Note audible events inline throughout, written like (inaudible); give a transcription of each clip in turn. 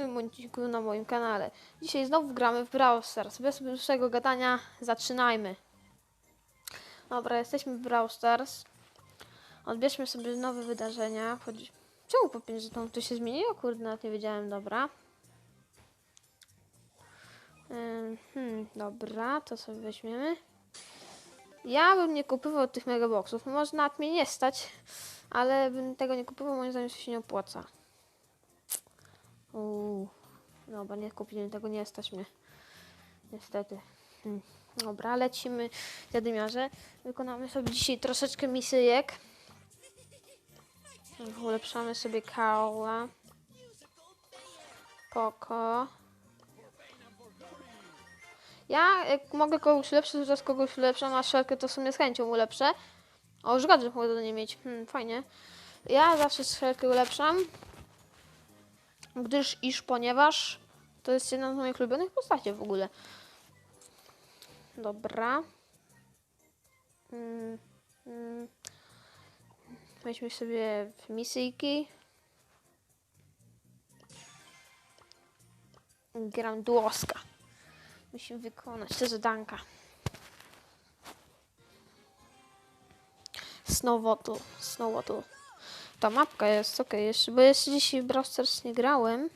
nowym odcinku na moim kanale. Dzisiaj znowu gramy w Brawl Stars. Bez dłuższego gadania zaczynajmy. Dobra, jesteśmy w Brawl Stars. Odbierzmy sobie nowe wydarzenia. Chodzi... Czemu po 5 żetonów to się zmieniło? Kurde, nawet nie wiedziałem. Dobra. Hmm, dobra, to sobie weźmiemy. Ja bym nie kupował tych megaboxów. Może nawet mnie nie stać, ale bym tego nie kupował, moim zdaniem się nie opłaca. Uuu, dobra, nie kupiłem tego, nie mnie. Niestety. Hmm. Dobra, lecimy w zadymiarze. Wykonamy sobie dzisiaj troszeczkę misyjek. Ulepszamy sobie Kaola. Poko. Ja jak mogę kogoś ulepszyć, to zaraz kogoś ulepszam, a szelkę to w sumie z chęcią ulepszę. O, już gadżet mogę do niej mieć. Hmm, fajnie. Ja zawsze szelkę ulepszam. Gdyż, iż, ponieważ to jest jedna z moich ulubionych postaci w ogóle. Dobra. Mm, mm. Weźmy sobie misyjki. Granduoska. Musimy wykonać te zadanka. Snowbottle, Snowbottle. Ta mapka jest ok, jeszcze, bo jeszcze dzisiaj w Brawl nie grałem.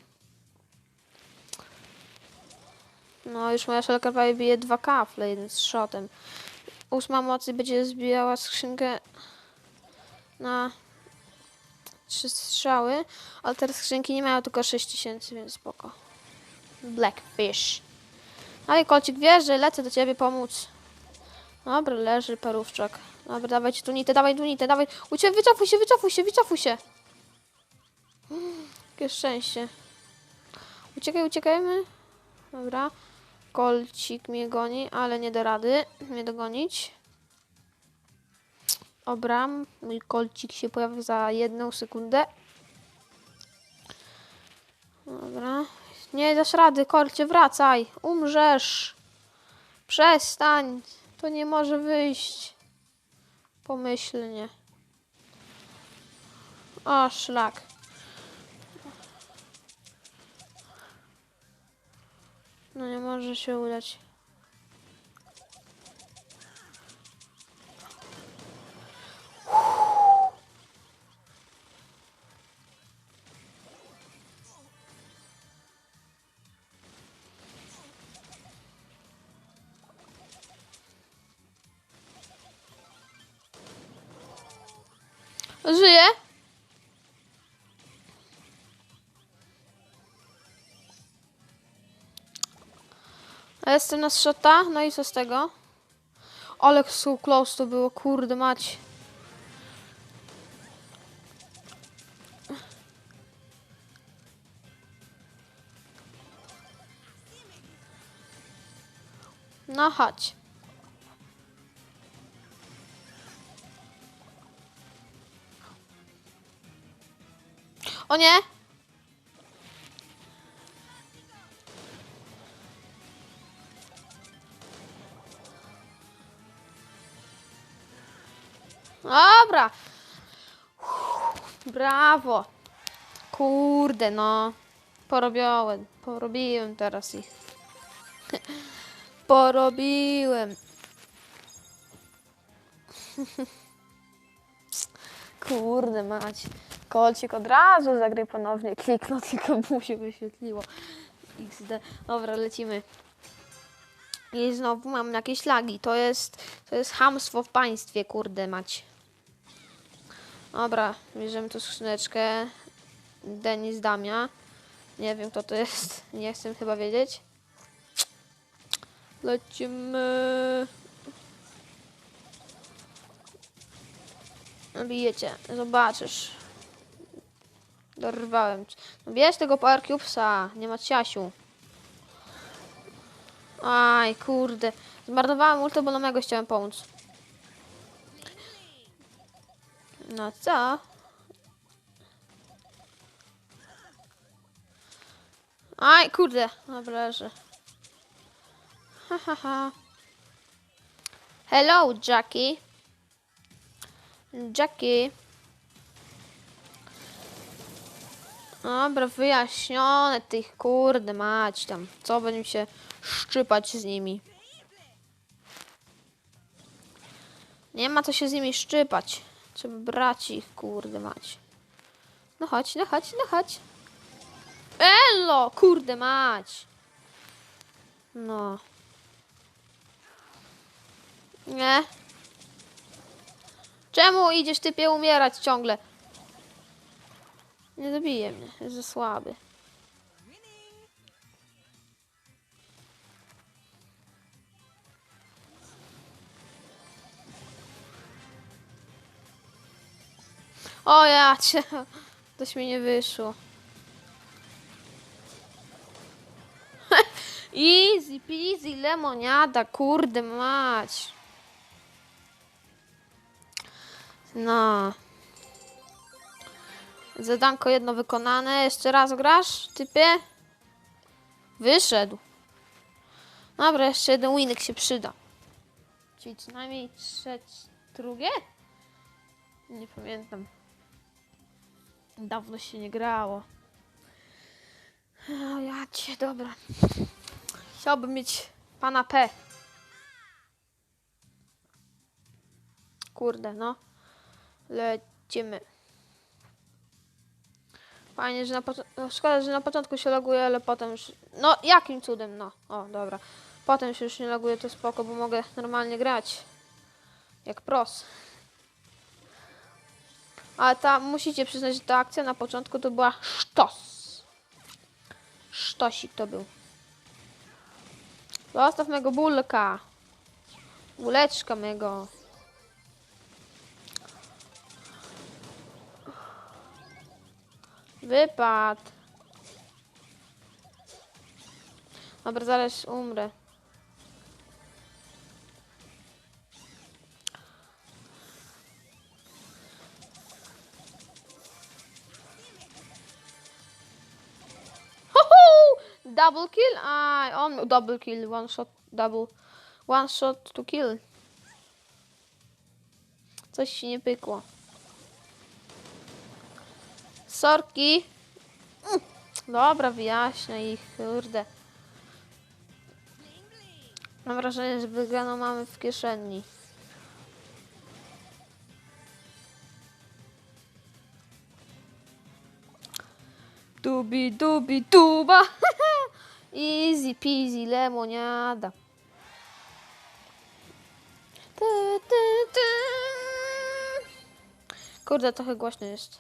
No, już moja szelka prawie bije 2 kafle jeden z shotem. Ósma mocy będzie zbijała skrzynkę na trzy strzały, ale teraz skrzynki nie mają tylko 6000, więc spoko. Blackfish. Ale kolcik wiesz, że lecę do ciebie pomóc. Dobra, leży parówczak. Dobra, dawajcie tunitę, dawaj tunitę, dawaj. Ucie, wycofuj się, wycofuj się, wycofuj się. Mm, Jakie szczęście. Uciekaj, uciekajmy. Dobra. Kolcik mnie goni, ale nie da rady mnie dogonić. Dobra, mój kolcik się pojawił za jedną sekundę. Dobra. Nie dasz rady, kolcie, wracaj. Umrzesz. Przestań. To nie może wyjść. Pomyślnie. O, szlak. No nie może się udać. A jestem na shota, no i co z tego? Ale so close to było, kurde mać. No chodź. O nie! Dobra. Brawo. Kurde, no. Porobiłem. Porobiłem teraz ich. Porobiłem. Kurde mać. Kolcik od razu zagraj ponownie. Kliknął, tylko mu się wyświetliło. XD. Dobra, lecimy. I znowu mam jakieś lagi. To jest, to jest hamstwo w państwie, kurde mać. Dobra, bierzemy tu skrzyneczkę. Denis Damia. Nie wiem kto to jest. Nie chcę chyba wiedzieć. Lecimy. Bijecie, zobaczysz. Dorwałem. No bierz tego Power Cubesa, nie ma ciasiu. Aj, kurde. Zmarnowałem ulto, bo Lomego chciałem pomóc. No co? Aj, kurde. Dobra, leży. Ha, ha, ha. Hello, Jackie. Jackie. Dobra, wyjaśnione tych kurde mać tam. Co będziemy się szczypać z nimi? Nie ma co się z nimi szczypać. Trzeba brać ich, kurde mać. No chodź, no chodź, no chodź. Elo, kurde mać. No. Nie. Czemu idziesz typie umierać ciągle? Nie zabije mnie, jest za słaby. O ja cię, (laughs) coś mi nie wyszło. (laughs) Easy peasy lemoniada, kurde mać. No. Zadanko jedno wykonane. Jeszcze raz grasz, typie? Wyszedł. Dobra, jeszcze jeden winek się przyda. Czyli co najmniej trzecie, drugie? Nie pamiętam. Dawno się nie grało. O, ja cię, dobra. Chciałbym mieć pana P. Kurde, no. Lecimy. Fajnie, że na początku... Szkoda, że na początku się loguje, ale potem już... No, jakim cudem, no. O, dobra. Potem się już nie loguje, to spoko, bo mogę normalnie grać. Jak pros. Ale ta, musicie przyznać, że ta akcja na początku to była sztos. Sztosik to był. Zostaw mego bulka. Buleczka mego. Wypad. Dobra, zaraz umrę. Double kill? Aj, on double kill. One shot, double. One shot to kill. Coś się nie pykło. Sorki. Dobra, wyjaśnię ich, kurde. Mam wrażenie, że wygraną mamy w kieszeni. Dubi, dubi, duba. (laughs) Easy peasy, lemoniada. Kurde, trochę głośno jest.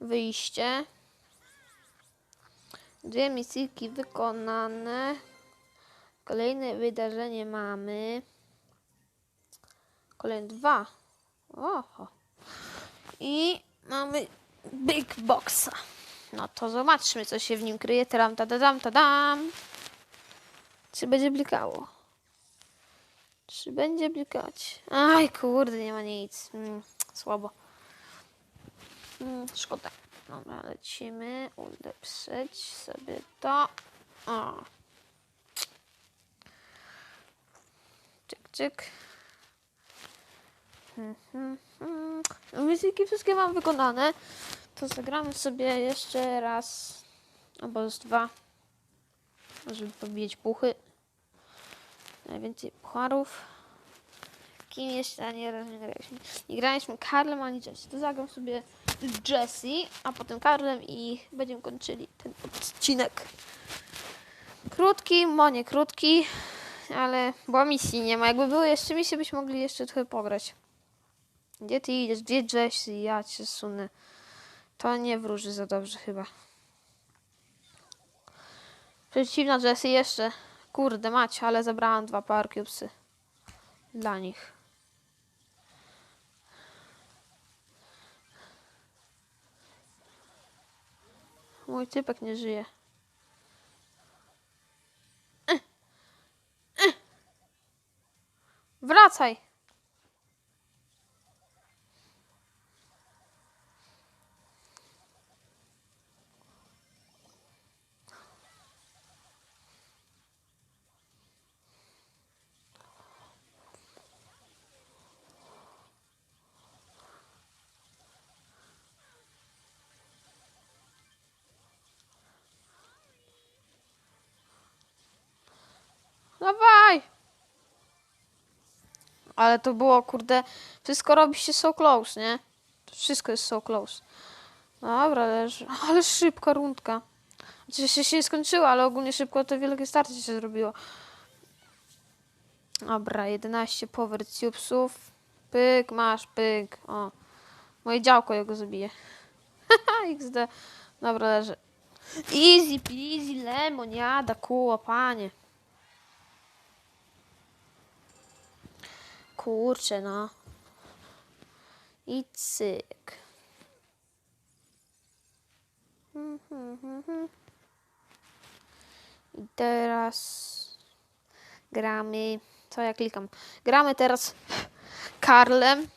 Wyjście. Dwie misyjki wykonane. Kolejne wydarzenie mamy. Kolejne dwa. Oho. I mamy Big Boxa. No to zobaczmy, co się w nim kryje. Tadam, tadam, tadam. Czy będzie blikało? Czy będzie blikać? Aj, kurde, nie ma nic. Mm, słabo. Mm, szkoda. Dobra, lecimy. Udeprzeć sobie to. O. Czyk. Hmm, hmm, hmm. Muzyki wszystkie mam wykonane. To zagramy sobie jeszcze raz. Albo z dwa. Żeby pobijać puchy. Najwięcej pucharów. Kim jeszcze nie raz nie graliśmy. Nie graliśmy Karlem ani Jessie. To zagram sobie z Jessie, a potem Karlem i będziemy kończyli ten odcinek. Krótki, mo nie krótki, ale bo misji nie ma. Jakby były jeszcze misje, byśmy mogli jeszcze trochę pograć. Gdzie ty idziesz? Gdzie Jessie? Ja cię sunę. To nie wróży za dobrze chyba. Przeciwna Jessie jeszcze. Kurde mać, ale zabrałam dwa cubesy. Dla nich. Mój typek nie żyje. Wracaj! Ale to było, kurde, wszystko robi się so close, nie? Wszystko jest so close. Dobra, leży. Ale szybka rundka. Oczywiście się nie skończyła, ale ogólnie szybko to wielkie starcie się zrobiło. Dobra, 11 power tubesów. Pyk, masz, pyk. O. Moje działko jego zabije. Haha, (laughs) XD. Dobra, leży. Easy peasy, lemoniada, kuła, panie. Kurczę, no. I cyk. I teraz gramy. Co ja klikam? Gramy teraz (laughs) Karlem.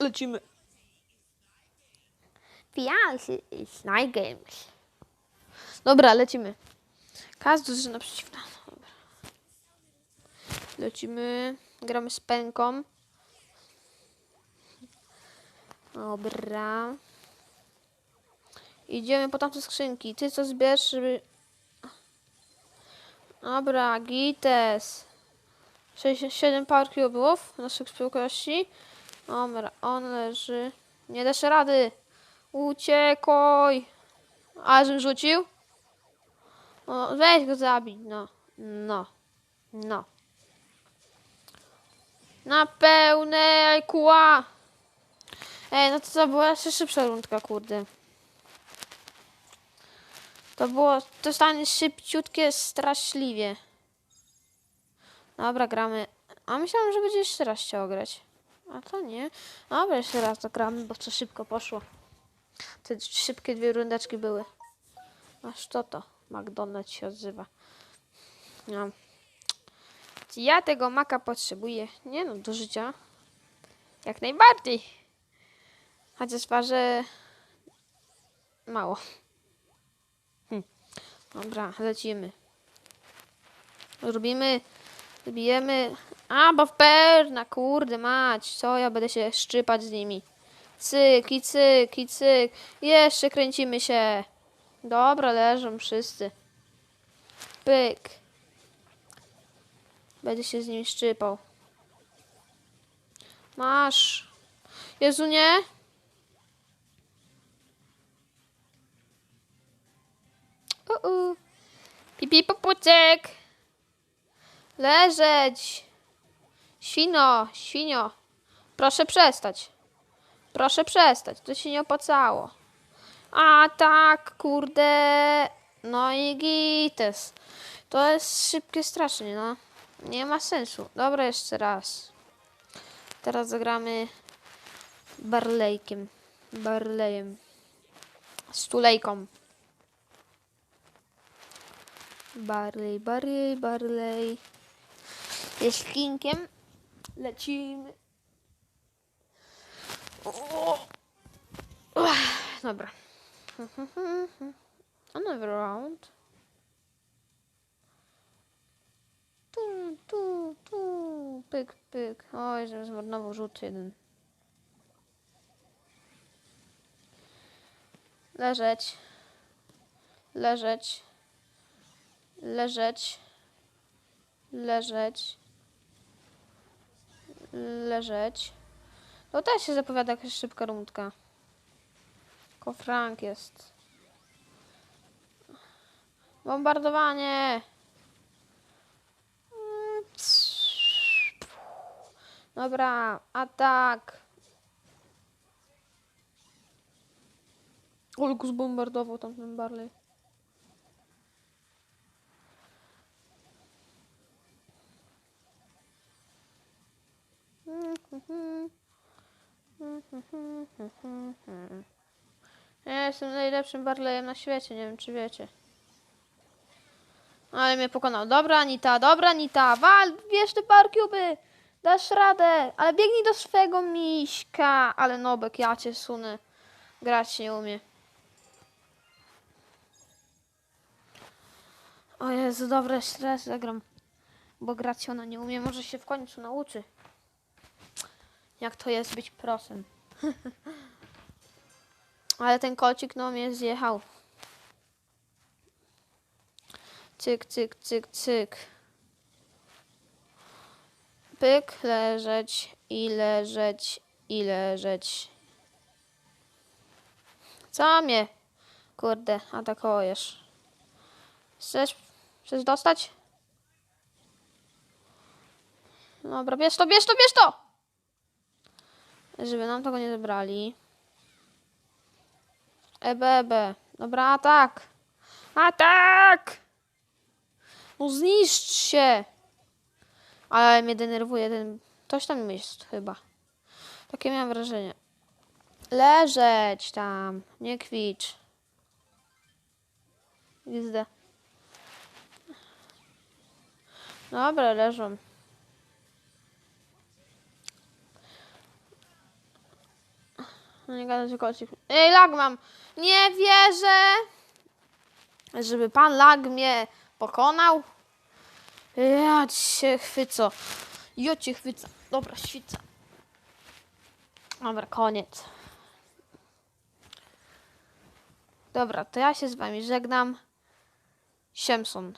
Lecimy. Fialsy is night games. Dobra, lecimy. Każdy drużyna przeciwna. Dobra. Lecimy. Gramy z pęką. Dobra. Idziemy po tamte skrzynki. Ty co zbierz, żeby... Dobra, Gites. 67 power cube'ów naszych spółkości. Dobra, on leży. Nie dasz rady. Uciekoj. A, żebym rzucił? O, weź go zabij. No, no, no. Na pełne kła. Ej, no to to była jeszcze szybsza rundka, kurde. To było totalnie szybciutkie, straszliwie. Dobra, gramy. A myślałam, że będzie jeszcze raz chciał grać. A to nie. Dobra, jeszcze raz to gramy, bo to szybko poszło. Te szybkie dwie rundeczki były. Aż to to. McDonald's się odzywa. No. Ja tego maka potrzebuję? Nie no, do życia. Jak najbardziej. Chociaż waży mało. Hm. Dobra, lecimy. Robimy, bijemy. A, bo w perna, kurde mać. Co ja będę się szczypać z nimi. Cyk i cyk i cyk. Jeszcze kręcimy się. Dobra, leżą wszyscy. Pyk. Będę się z nimi szczypał. Masz. Jezu, nie? Uu. Pipi popucek. Leżeć. Świno, świnio. Proszę przestać. Proszę przestać. To się nie opłacało. A tak, kurde. No i gites. To jest szybkie strasznie, no. Nie ma sensu. Dobra, jeszcze raz. Teraz zagramy Barlejkiem. Barlejem. Stulejką. Barley, Barley, Barley. Jest kinkiem. Lecimy. O! Dobra. (laughs) Another round. Tu, tu, tu. Pyk, pyk. Oj, zmarnował rzut jeden. Leżeć. Leżeć. Leżeć. Leżeć. Leżeć. To też się zapowiada jakaś szybka rundka. Tylko Frank jest. Bombardowanie! Dobra, atak! Olgu zbombardował tamten Barley. Ja jestem najlepszym Barleyem na świecie, nie wiem czy wiecie. Ale mnie pokonał. Dobra, Anita, dobra, Anita, wal, bierz te parkiuby, dasz radę, ale biegnij do swego miśka. Ale Nobek, ja cię sunę. Grać nie umie. O Jezu, dobra, raz zagram. Bo grać ona nie umie, może się w końcu nauczy. Jak to jest być prosem. (laughs) Ale ten kocik no mnie zjechał. Cyk, cyk, cyk, cyk. Pyk, leżeć i leżeć i leżeć. Co mnie, kurde, atakujesz? Chcesz, chcesz dostać? Dobra, bierz to, bierz to, bierz to! Żeby nam tego nie zabrali. EBB. Dobra, atak! Atak! No zniszcz się! Ale mnie denerwuje ten... Coś tam jest chyba. Takie miałem wrażenie. Leżeć tam. Nie kwicz. Gizdę. Dobra, leżą. No nie gadaj, że kocik. Ej, lag mam! Nie wierzę! Żeby pan lag mnie pokonał? Ja cię chwycę. Ja cię chwycę. Dobra, świca. Dobra, koniec. Dobra, to ja się z wami żegnam. Siemson.